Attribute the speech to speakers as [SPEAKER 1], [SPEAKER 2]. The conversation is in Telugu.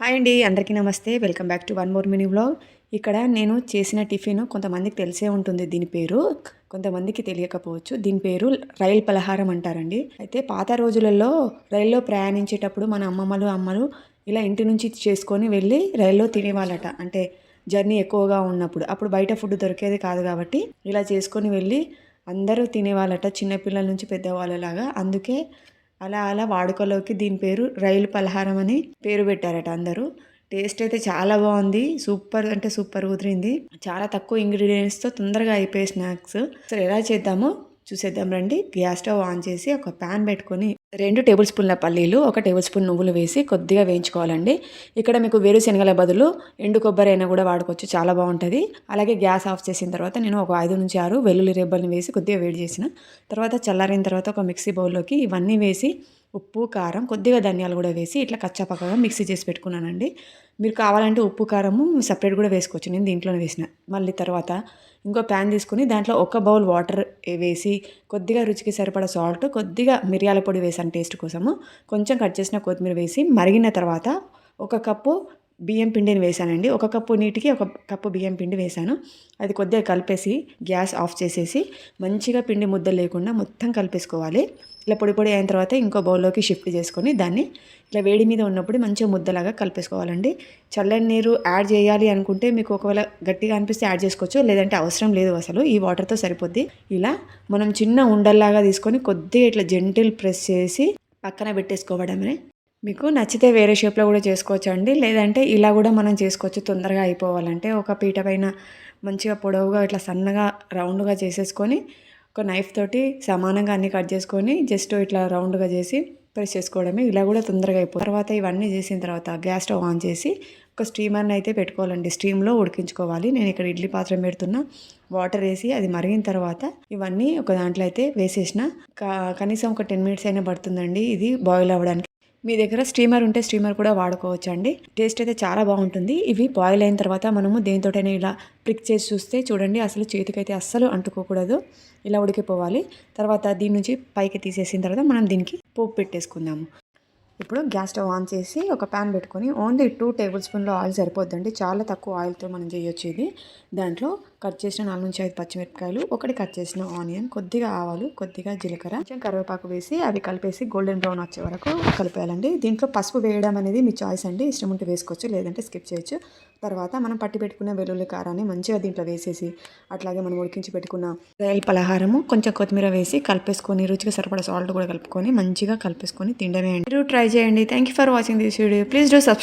[SPEAKER 1] హాయ్ అండి అందరికీ నమస్తే. Welcome back to one more mini vlog. ఇక్కడ నేను చేసిన టిఫిన్ కొంతమందికి తెలిసే ఉంటుంది దీని పేరు కొంతమందికి తెలియకపోవచ్చు. దీని పేరు రైల్ పలహారం అంటారండి. అయితే పాత రోజులలో రైల్లో ప్రయాణించేటప్పుడు మన అమ్మమ్మలు అమ్మలు ఇలా ఇంటి నుంచి చేసుకొని వెళ్ళి రైల్లో తినేవాళ్ళట. అంటే జర్నీ ఎక్కువగా ఉన్నప్పుడు. అప్పుడు బయట ఫుడ్ దొరికేది కాదు కాబట్టి ఇలా చేసుకొని వెళ్ళి అందరూ తినేవాళ్ళట. చిన్నపిల్లల నుంచి పెద్దవాళ్ళలాగా. అందుకే అలా అలా వాడుకలోకి దీని పేరు రైలు పలహారం అని పేరు పెట్టారట అందరూ. టేస్ట్ అయితే చాలా బాగుంది. సూపర్ అంటే సూపర్ కుదిరింది. చాలా తక్కువ ఇంగ్రీడియంట్స్తో తొందరగా అయిపోయే స్నాక్స్. అసలు ఎలా చేద్దామో? చూసేద్దాం రండి. గ్యాస్ స్టవ్ ఆన్ చేసి ఒక ప్యాన్ పెట్టుకొని రెండు టేబుల్ స్పూన్ల పల్లీలు ఒక టేబుల్ స్పూన్ నువ్వులు వేసి కొద్దిగా వేయించుకోవాలండి. ఇక్కడ మీకు వేరుశనగల బదులు ఎండు కొబ్బరి అయినా కూడా వాడుకోవచ్చు చాలా బాగుంటుంది. అలాగే గ్యాస్ ఆఫ్ చేసిన తర్వాత నేను ఒక ఐదు నుంచి ఆరు వెల్లుల్లి రెబ్బల్ని వేసి కొద్దిగా వేడి చేసిన తర్వాత చల్లారిన తర్వాత ఒక మిక్సీ బౌల్లోకి ఇవన్నీ వేసి ఉప్పు కారం కొద్దిగా ధనియాలు కూడా వేసి ఇట్లా కచ్చాపక్కగా మిక్సీ చేసి పెట్టుకున్నానండి. మీరు కావాలంటే ఉప్పు కారము సపరేట్ కూడా వేసుకోవచ్చు. నేను దీంట్లోనే వేసిన. మళ్ళీ తర్వాత ఇంకో ప్యాన్ తీసుకుని దాంట్లో ఒక బౌల్ వాటర్ వేసి కొద్దిగా రుచికి సరిపడా సాల్ట్ కొద్దిగా మిరియాల పొడి వేసాను టేస్ట్ కోసము కొంచెం కట్ చేసిన కొత్తిమీర వేసి మరిగిన తర్వాత ఒక కప్పు బియ్యం పిండిని వేసానండి ఒక కప్పు నీటికి ఒక కప్పు బియ్యం పిండి వేసాను అది కొద్దిగా కలిపేసి గ్యాస్ ఆఫ్ చేసేసి మంచిగా పిండి ముద్ద లేకుండా మొత్తం కలిపేసుకోవాలి. ఇలా పొడి పొడి అయిన తర్వాత ఇంకో బౌల్లోకి షిఫ్ట్ చేసుకొని దాన్ని ఇట్లా వేడి మీద ఉన్నప్పుడు మంచిగా ముద్దలాగా కలిపేసుకోవాలండి. చల్లని నీరు యాడ్ చేయాలి అనుకుంటే మీకు ఒకవేళ గట్టిగా అనిపిస్తే యాడ్ చేసుకోవచ్చు. లేదంటే అవసరం లేదు అసలు. ఈ వాటర్తో సరిపోద్ది. ఇలా మనం చిన్న ఉండల్లాగా తీసుకొని కొద్దిగా ఇట్లా జెంటిల్ ప్రెస్ చేసి పక్కన పెట్టేసుకోవడమే. మీకు నచ్చితే వేరే షేప్లో కూడా చేసుకోవచ్చు అండి లేదంటే ఇలా కూడా మనం చేసుకోవచ్చు తొందరగా అయిపోవాలంటే. ఒక పీట పైన మంచిగా పొడవుగా ఇట్లా సన్నగా రౌండ్గా చేసేసుకొని ఒక నైఫ్ తోటి సమానంగా అన్ని కట్ చేసుకొని జస్ట్ ఇట్లా రౌండ్గా చేసి ప్రెస్ చేసుకోవడమే. ఇలా కూడా తొందరగా అయిపోతుంది తర్వాత ఇవన్నీ చేసిన తర్వాత గ్యాస్ స్టవ్ ఆన్ చేసి ఒక స్టీమర్ని అయితే పెట్టుకోవాలండి. స్టీమ్లో ఉడికించుకోవాలి. నేను ఇక్కడ ఇడ్లీ పాత్ర పెడుతున్నా వాటర్ వేసి అది మరిగిన తర్వాత ఇవన్నీ ఒక దాంట్లో అయితే వేసేసిన. కనీసం ఒక టెన్ మినిట్స్ అయినా పడుతుందండి. ఇది బాయిల్ అవ్వడానికి. మీ దగ్గర స్టీమర్ ఉంటే స్టీమర్ కూడా వాడుకోవచ్చు అండి టేస్ట్ అయితే చాలా బాగుంటుంది. ఇవి బాయిల్ అయిన తర్వాత మనము దేనితోటైనా ఇలా ప్రిక్ చేసి చూస్తే చూడండి అసలు చేతికైతే అస్సలు అంటుకోకూడదు. ఇలా ఉడికిపోవాలి. తర్వాత దీని నుంచి పైకి తీసేసిన తర్వాత మనం దీనికి పోపు పెట్టేసుకుందాము. ఇప్పుడు గ్యాస్ స్టవ్ ఆన్ చేసి ఒక ప్యాన్ పెట్టుకొని ఓన్లీ టూ టేబుల్ స్పూన్లో ఆయిల్ సరిపోద్దండి. చాలా తక్కువ ఆయిల్తో మనం చేయొచ్చు ఇది. దాంట్లో కట్ చేసిన నాలుగు నుంచి ఐదు పచ్చిమిరపకాయలు ఒకటి కట్ చేసిన ఆనియన్ కొద్దిగా ఆవాలు కొద్దిగా జీలకర్ర కొంచెం కరివేపాకు వేసి అవి కలిపేసి గోల్డెన్ బ్రౌన్ వచ్చే వరకు కలిపేయాలండి. దీంట్లో పసుపు వేయడం అనేది మీ చాయిస్ అండి. ఇష్టం ఉంటే వేసుకోవచ్చు లేదంటే స్కిప్ చేయొచ్చు. తర్వాత మనం పట్టి పెట్టుకున్న వెల్లుల్లి కారాన్ని మంచిగా దీంట్లో వేసేసి అట్లాగే మనం ఉడికించి పెట్టుకున్న రైల్ పలహారము కొంచెం కొత్తిమీర వేసి కలిపేసుకొని రుచిగా సరిపడా సాల్ట్ కూడా కలుపుకొని మంచిగా కలిపేసుకొని తినడమే అండి. ట్రై చేయండి. Thank you for watching this video please do subscribe